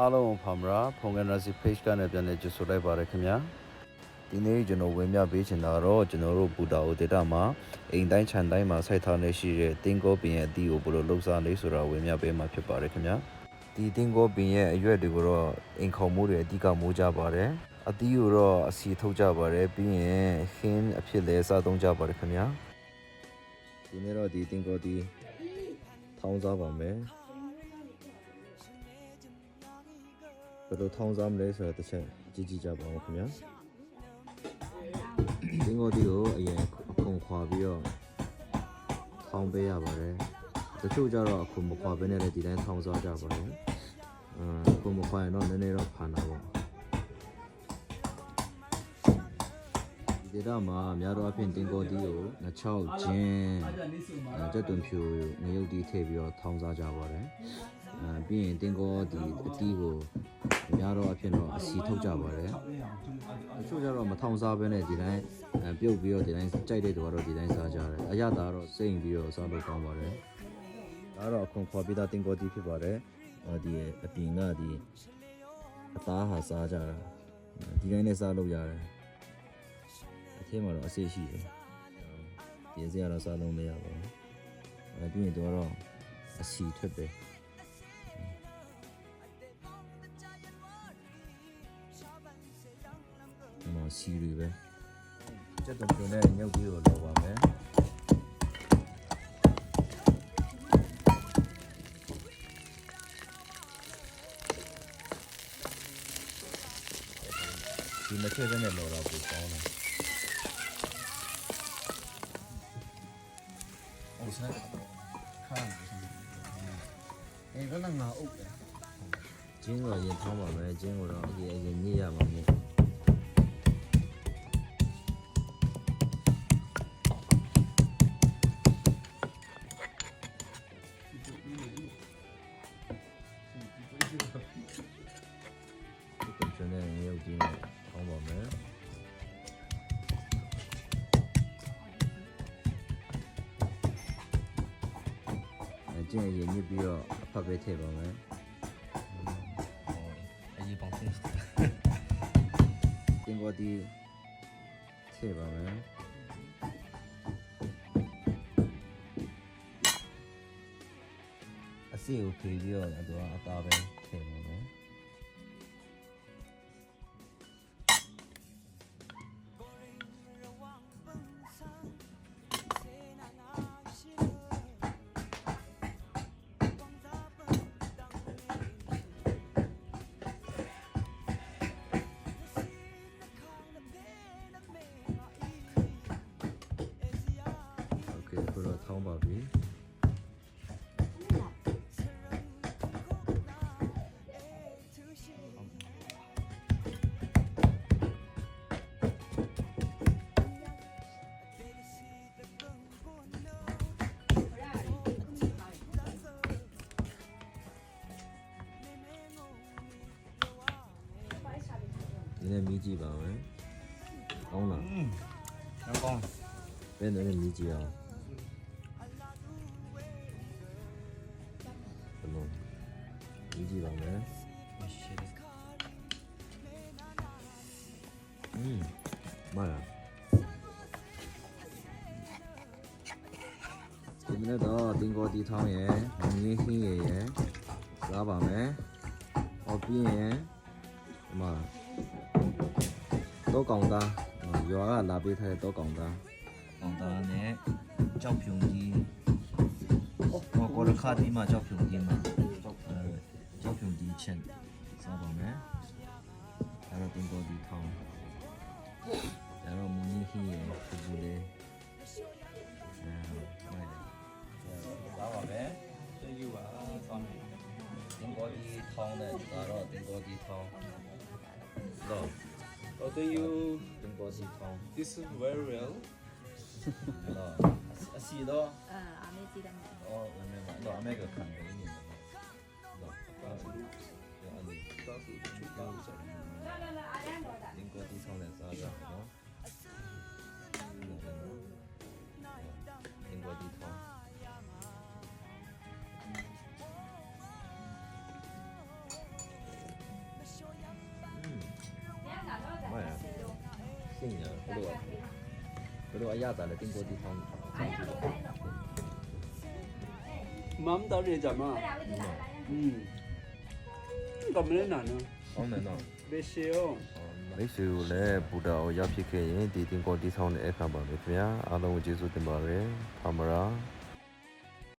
အားလုံးဖာမရာဖုန်ကန်ရစီ page ကနေပြန်လည်ကြိုဆိုလိုက်ပါရခင်ဗျာဒီနေ့ကျွန်တော်ဝင်မြပေးချင်တာတော့ကျွန်တော်တို့ဘူတာအိုဒေတာမှာအိမ်တိုင်းခြံတိုင်းမှာစိုက်ထားနေရှိတဲ့တင်းကောပင်ရဲ့အသီးကိုဘယ်လိုလှုပ်ရှားလဲဆိုတာဝင်မြပေးမှာဖြစ်ပါတယ်ခင်ဗျာဒီတင်းကောပင်ရဲ့အရွက်တွေကိုတော့အိမ်ခေါမိုးတွေအဓိကမိုးကြပါတယ်အသီးကိုတော့အစီထုတ်ကြပါတယ်ပြီးရင်ခင်းအဖြစ်လဲစားသုံးကြပါတယ်ခင်ဗျာဒီနေ့တော့ဒီတင်းကောဒီထောင်းစားပါမယ် ယ်လိုထောင်းစားမလဲဆိုတော့တစ်ချက်ကြည့်ကြည့်ကြပါဦးခင်ဗျာဒင်းကိုဒီကိုအရင်အခုံခွာပြီးတော့ထောင်းပေးရပါတယ်တချို့ကျတော့အခုမခွာဘဲနဲ့လည်းဒီတိုင်းထောင်းစားကြပါတယ်အအခုမခွာရင်တော့နည်းနည်းတော့ဖာနာပေါ့ဒီဒေတာမှာအများတော့အဖြစ်တင်ကိုဒီကိုငချောက်ချင်းအဲတက်တွန်ဖြူငရုတ်တီထည့်ပြီးတော့ထောင်းစားကြပါတယ် အဲပြီးရင်တင်ကိုဒီအတီးကိုအများတော့အဖြစ်တော့အစီထုတ်ကြပါတယ်တချို့ကျတော့မထောင်းစားဘဲနဲ့ဒီတိုင်းအဲပြုတ်ပြီးတော့ဒီတိုင်းကြိုက်တဲ့သူကတော့ဒီတိုင်းစားကြတယ်အရသာတော့စိတ်ပြီးတော့စားလို့ကောင်းပါတယ်ဒါတော့အခုခေါ်ပြီးသားတင်ကိုဒီဖြစ်ပါတယ်အဲဒီအပြင်ကဒီအသားဟာစားကြတာဒီတိုင်းနဲ့စားလို့ရတယ်အထဲမှာတော့အစစ်ရှိတယ်။ပြင်စရာတော့စားလုံးမရပါဘူး။အဲပြီးရင်တော့တော့အစီထွက်တယ်။ စီတွေပဲကျက်တုံပြုံနဲ့ညှုပ်ပြီးတော့လောက်ပါမယ်ဒီမချဲပဲနဲ့လောတော့ပူကောင်းတယ်အော်ဆက်ခါမယ်အေးဘယ်လောက်ငါအုပ်လဲကျင်းကိုရင်ထောင်းပါမယ်ကျင်းကို ကျင့်ရေညစ်ပြီးတော့အဖက်ပဲထည့်ပါမယ်အရေးပေါင်းသိသင်္ဘောဒီထည့်ပါမယ်အစီကိုဖြီးပြီးတော့အတော့အသားပဲထည့်ပါမယ် လည်းမီးကြည့်ပါမယ်။ကောင်းလားอืมတော့ကောင်း။ဘယ်နဲ့မီးကြည့်အောင်။ဘယ်လိုမီးကြည့်ပါမယ်မရှိတယ်။อืมမလား။ဒီမနေ့တော့တင်ကိုတီထောင်းရယ်၊ငင်းခင်းရယ်ရယ်စားပါမယ်။ဟောပြင်းရယ်ဒီမှာ တော့ကောင်သားရွာကလာပေးထားတဲ့တော့ကောင်သားကောင်သားနဲ့ကြောက်ဖြုံကြီးဟောကောရခါဒီမှာကြောက်ဖြုံကြီးမှာအဲကြောက်ဖြုံကြီးချက်စားပါမယ်။အဲ့တော့တင်ကိုတီထောင်းဒါတော့မင်းကြီးရပူပူလေးအဲမိုက်တယ်ဒါပါပဲကျေးဇူးပါဆောင်းတင်ကိုဒီထောင်းတဲ့ဒါတော့တင်ကိုဒီထောင်းတော့ How do you impose it? This is very well. Hello. See. Uh, I'm a. Oh, I'm a. No, I'm a little bit. No, သိညာဘယ်လိုဘယ်လိုအရသာလဲတင်ကိုတီထောင်းစောင့်ကြည့်တော့မမ်တော်ရကြမှာอืมကမလေးနာနော်ဟုတ်တယ်နော်ဘေရှေယောမိတ်ဆွေတို့လည်းဘူတာကိုရောက်ဖြစ်ခဲ့ရင်ဒီတင်ကိုတီထောင်းတဲ့အခါပါပဲခင်ဗျာအားလုံးကိုကျေးဇူးတင်ပါတယ်ဖာမရာ